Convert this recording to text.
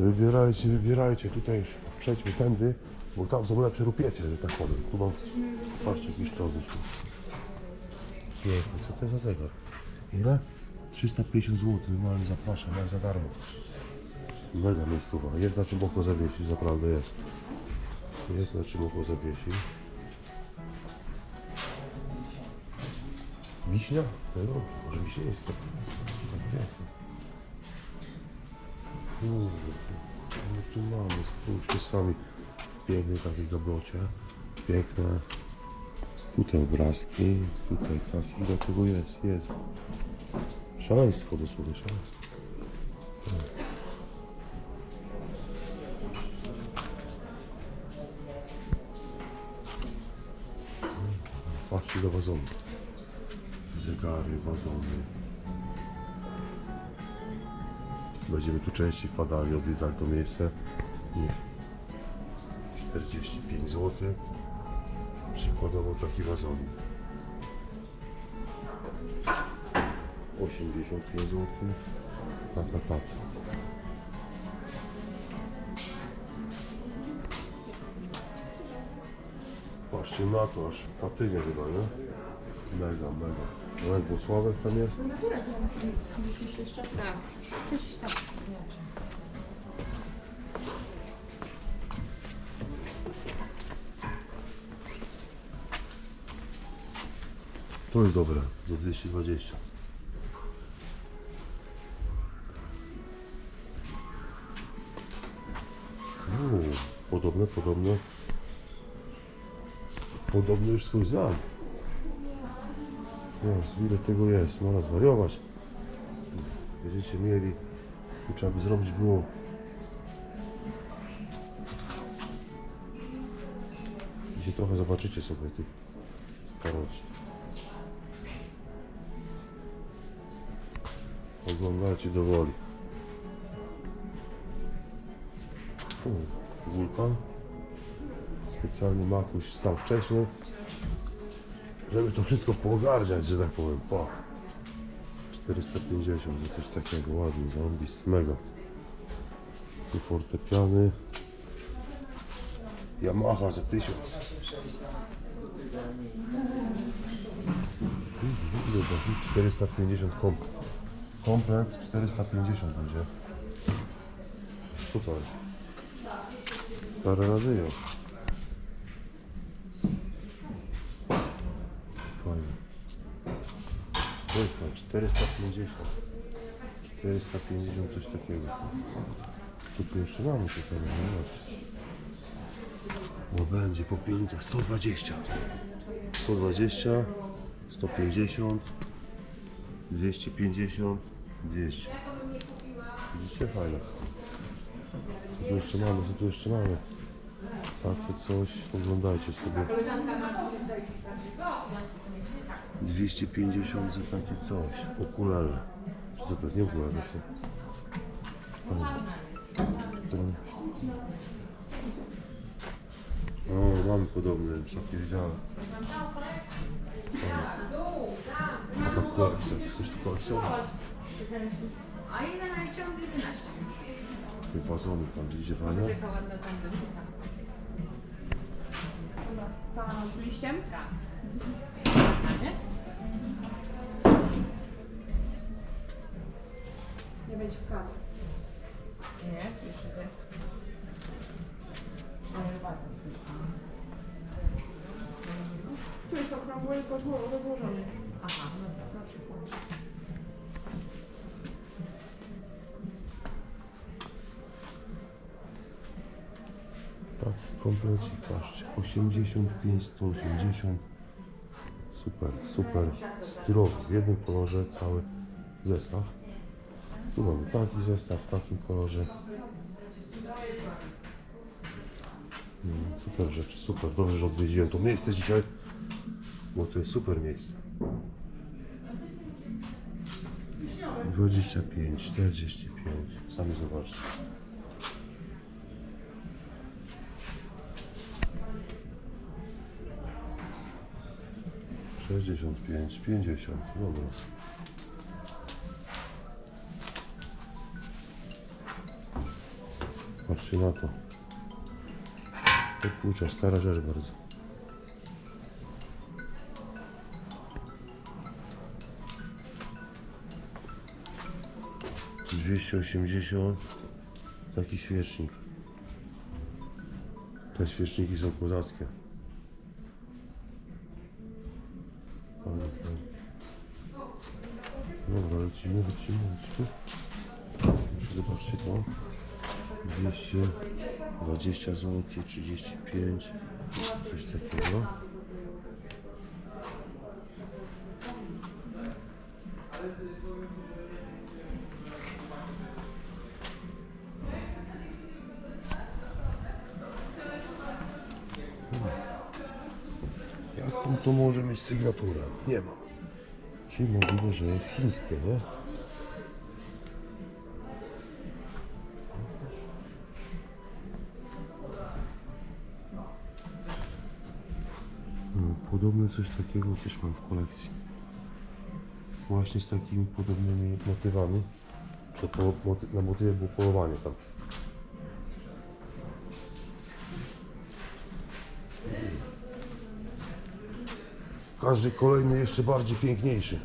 Wybierajcie, wybierajcie. Tutaj już przejdźmy tędy, bo tam są lepsze rupiecie, że tak powiem. Tu mam, patrzcie, jakiś to wyszło. Piękny, co to jest za zegar? Ile? 350 zł, normalnie zapraszam, jak za darmo. Mega miejscowa. Jest na czym oko zawiesić, naprawdę jest. Jest na czym oko zawiesić. Wiśnia? No, może wiśnieńska. Tak, pięknie. Kurde, no tu mamy, spójrzcie sami. W pięknej takiej dobrocie. Piękne. Tutaj obrazki, tutaj tak. Ile tego jest? Jest. Szaleństwo dosłownie, szaleństwo. Patrzcie do wazonu. Zegary, wazony. Będziemy tu częściej wpadali, odwiedzali to miejsce. I 45 zł. Przykładowo taki wazonik. 85 zł. Taka taca. Patrzcie na to, aż patynie chyba, nie? Mega, mega. Nawet Włocławek tam jest. Tak, coś tam. To jest dobre, za 220. Uuu, podobne, podobne. Podobny już swój znam. Jest, ile tego jest, można zwariować. Będziecie mieli, trzeba by zrobić było Dzisiaj trochę zobaczycie sobie tych starości. Oglądajcie do woli. Wulkan. Specjalnie Makuś wstał wcześniej, żeby to wszystko poogarniać, że tak powiem. Po. 450, że coś takiego ładnie, zambis, mega. Tu fortepiany. Yamaha za 1000. Ile to? 450 kom komplet 450 będzie. Super. Stare radio. Piękne, 450. 450 coś takiego. Co tu jeszcze mamy tutaj? No. No będzie popieluta 120. 120, 150, 250, 200. Widzicie? Fajne. Co tu jeszcze mamy? Co tu jeszcze mamy? Takie coś. Oglądajcie sobie. 250 za takie coś. Okulary. Czy co to jest? Nie. Fajne. To- O, mamy podobne, już takie widziałem. Taka kolekcja, coś tu kolekcjonował. A ile naliczyłam z 11? Te wazony tam widzicie fajne? Jaka ładna tam z liściem? Tak. Nie? Nie będzie w kadrze. Nie, jeszcze te. Ale warto z tym. Tu jest okrągły i rozło- rozłożony. Taki komplecik, patrzcie. 85, 180. Super, super. Stylowy. W jednym kolorze cały zestaw. Tu mamy taki zestaw w takim kolorze. Mm, Super rzeczy, super. Dobrze, że odwiedziłem to miejsce dzisiaj, bo to jest super miejsce. 25, 45. Sami zobaczcie. Sześćdziesiąt pięć, pięćdziesiąt, dobra. Patrzcie na to. To stara rzecz bardzo. Dwieście osiemdziesiąt taki świecznik. Te świeczniki są kozackie. Fajne, fajne. Dobra, lecimy, lecimy, lecimy. Jeszcze zobaczcie to. 220 zł, 35, coś takiego. Jaką to może mieć sygnaturę? Nie ma. Czyli możliwe, że jest chińskie, nie? No, podobne coś takiego też mam w kolekcji. Właśnie z takimi podobnymi motywami. To po, moty, na motywie było polowanie tam. Każdy kolejny jeszcze bardziej piękniejszy.